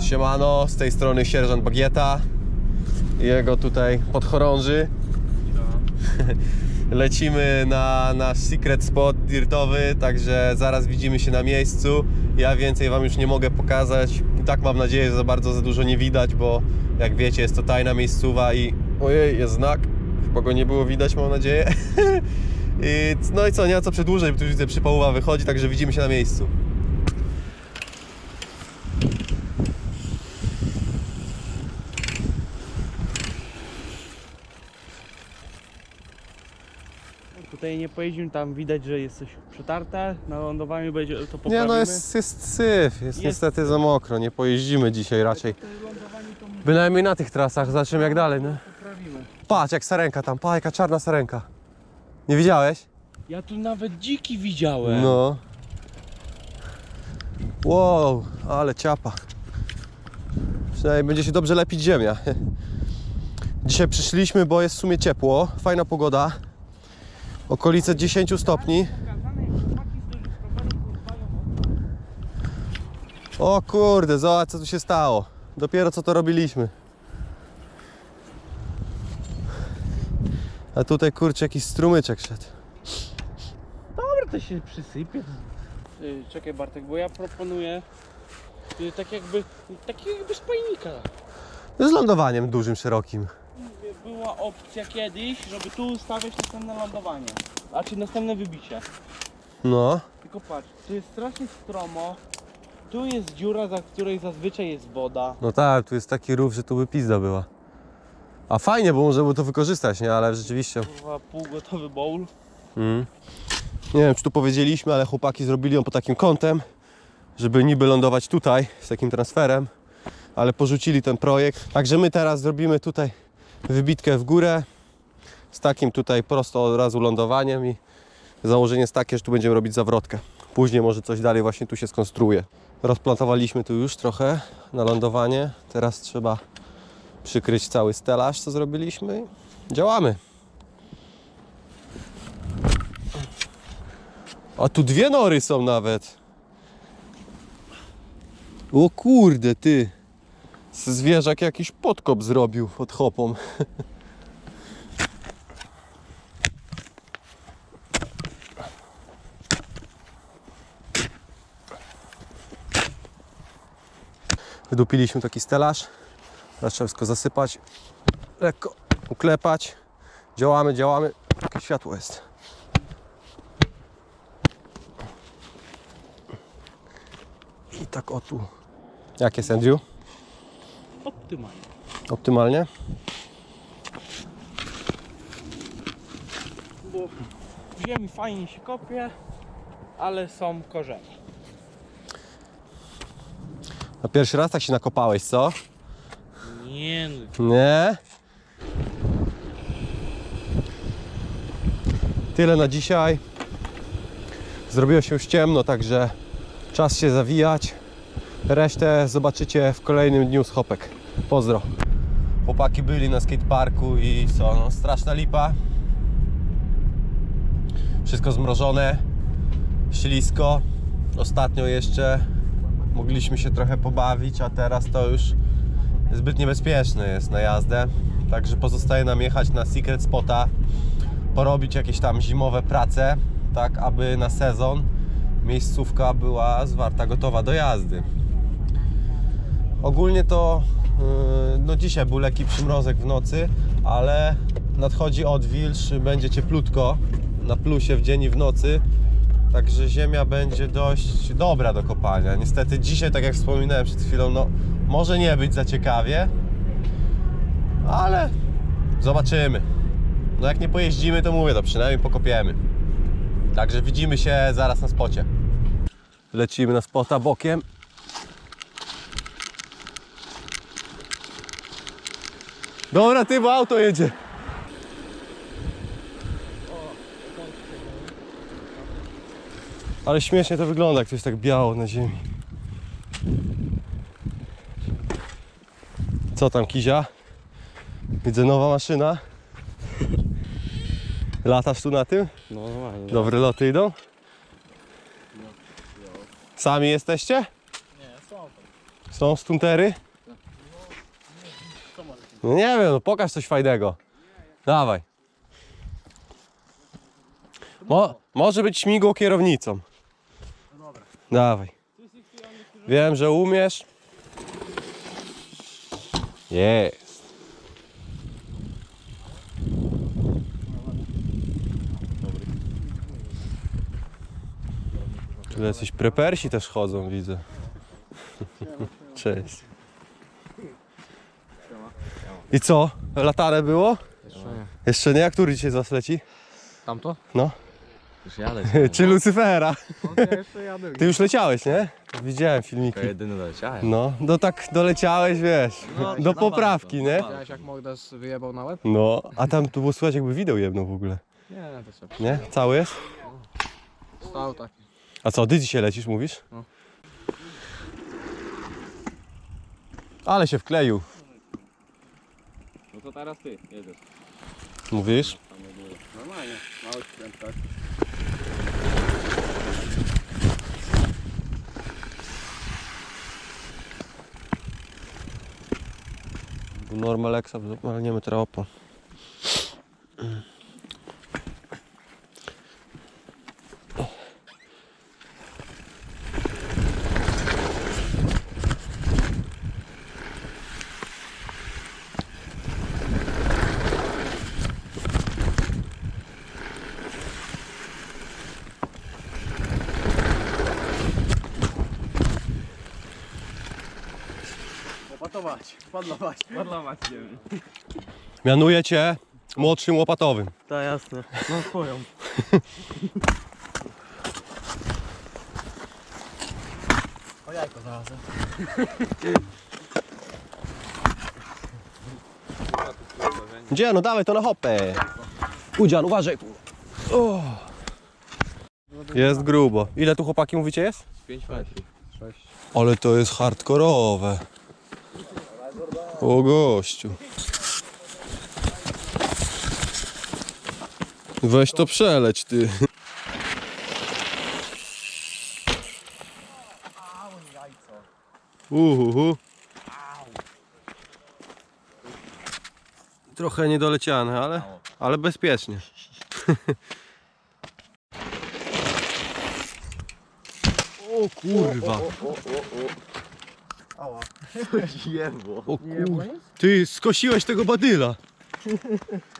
Siemano, z tej strony sierżant Bagieta jego tutaj podchorąży. Lecimy na nasz secret spot dirtowy, także zaraz widzimy się na miejscu. Ja więcej Wam już nie mogę pokazać. I tak mam nadzieję, że za bardzo za dużo nie widać, bo jak wiecie jest to tajna miejscowa i ojej, jest znak. Chyba go nie było widać, mam nadzieję. I, no i co, nie ma co przedłużać, bo tu widzę przypołowa wychodzi, także widzimy się na miejscu. Tutaj nie pojeździmy, tam widać, że jest coś przetarte. Na lądowaniu będzie to poprawimy. Nie no, jest, jest syf, jest, niestety za mokro, nie pojeździmy dzisiaj raczej. Bynajmniej na tych trasach, zobaczymy jak dalej, nie? poprawimy. Patrz, jak sarenka tam, pa, jaka czarna sarenka. Nie widziałeś? Ja tu nawet dziki widziałem. No. Wow, ale ciapa. Przynajmniej będzie się dobrze lepić ziemia. Dzisiaj przyszliśmy, bo jest w sumie ciepło, fajna pogoda. Okolice 10 stopni. O O kurde, zobacz co tu się stało. Dopiero co to robiliśmy. A tutaj kurczę jakiś strumyczek szedł. Dobra, to się przysypie. Yy, czekaj Bartek, bo ja proponuję yy, tak jakby, takiego jakby spajnika. Z lądowaniem dużym, szerokim. Była opcja kiedyś, żeby tu ustawiać następne lądowanie. A czy następne wybicie. No. Tylko patrz, tu jest strasznie stromo. Tu jest dziura, za której zazwyczaj jest woda. No tak, tu jest taki rów, że tu by pizda była. A fajnie, bo można by to wykorzystać, nie? Ale rzeczywiście. Była półgotowy bowl. Mm. Nie wiem, czy tu powiedzieliśmy, ale chłopaki zrobili ją pod takim kątem, żeby niby lądować tutaj z takim transferem, ale porzucili ten projekt. Także my teraz zrobimy tutaj wybitkę w górę z takim tutaj prosto od razu lądowaniem i założenie jest takie, że tu będziemy robić zawrotkę. Później może coś dalej właśnie tu się skonstruuje. Rozplantowaliśmy tu już trochę na lądowanie. Teraz trzeba przykryć cały stelaż, co zrobiliśmy. Działamy. A tu dwie nory są nawet. O kurde, ty. Zwierzak jakiś podkop zrobił pod hopą. Wydupiliśmy taki stelaż. Teraz trzeba wszystko zasypać. Lekko uklepać. Działamy, działamy. Jakie światło jest. I tak o tu. Jak jest Andrew? Optymalnie. Optymalnie? Bo w ziemi fajnie się kopie, ale są korzenie. Na pierwszy raz tak się nakopałeś, co? Nie no, Nie? Tyle na dzisiaj. Zrobiło się już ciemno, także czas się zawijać. Resztę zobaczycie w kolejnym dniu z Hopek. Pozdro. Chłopaki byli na skateparku i co, no straszna lipa. Wszystko zmrożone, ślisko. Ostatnio jeszcze mogliśmy się trochę pobawić, a teraz to już zbyt niebezpieczne jest na jazdę. Także pozostaje nam jechać na Secret Spota, porobić jakieś tam zimowe prace, tak aby na sezon miejscówka była zwarta, gotowa do jazdy. Ogólnie to yy, no dzisiaj był lekki przymrozek w nocy, ale nadchodzi odwilż, będzie cieplutko na plusie w dzień i w nocy. Także ziemia będzie dość dobra do kopania. Niestety dzisiaj, tak jak wspominałem przed chwilą, no może nie być za ciekawie, ale zobaczymy. No jak nie pojeździmy, to mówię, to przynajmniej pokopiemy. Także widzimy się zaraz na spocie. Lecimy na spota bokiem. Dobra, ty, bo auto jedzie. Ale śmiesznie to wygląda, jak to jest tak biało na ziemi. Co tam, Kizia? Widzę nowa maszyna. Latasz tu na tym? no normalnie. Dobre loty idą? Sami jesteście? Nie, są. Są stuntery? No nie wiem, no pokaż coś fajnego. Dawaj. Mo, może być śmigło kierownicą. Dawaj. Wiem, że umiesz. Jest. Tu jacyś prepersi też chodzą, widzę. Cześć. I co? Latane było? Jeszcze nie. Jeszcze nie? A który dzisiaj z was leci? Tamto? No. Już jadę. Czy Lucyfera? Ja jeszcze jadę. Ty już leciałeś, nie? Widziałem filmiki. jedyny doleciałem. No, no tak doleciałeś, wiesz, No, do na poprawki, bardzo, nie? na Widziałeś jak Mogdas wyjebał na łeb? No, a tam tu było słychać jakby wideo jedno w ogóle, Nie, to sobie. nie? Cały jest? Stał taki. A co, ty dzisiaj lecisz, mówisz? No. Ale się wkleił, No to teraz ty jedziesz. mówisz? Normalnie, mały skręt, tak. Normal Lexa, ale nie Łopatować, padlować. Ładlować nie Mianuję cię młodszym łopatowym. Tak, jasne. No twoją. O jajko znalazłem. Gdzie? No dawaj to na hopę. Udzian, uważaj. O. Jest grubo. Ile tu chłopaki mówicie jest? 5 metrów. 6. Ale to jest hardkorowe. O gościu. Weź to przeleć ty. Uhuhu. Trochę niedoleciane, ale, ale bezpiecznie. O kurwa. Jebło. O kur... Ty skosiłeś tego badyla.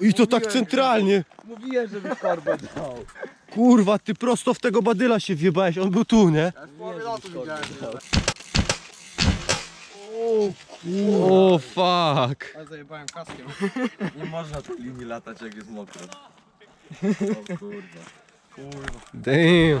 I to tak centralnie. Mówiłem, żeby korbę dał. Kurwa, ty prosto w tego badyla się wjebałeś. On był tu, nie? O fuck. Ale zajebałem kaskiem. Nie można tu linii latać jak jest mokro. O kurwa. Damn.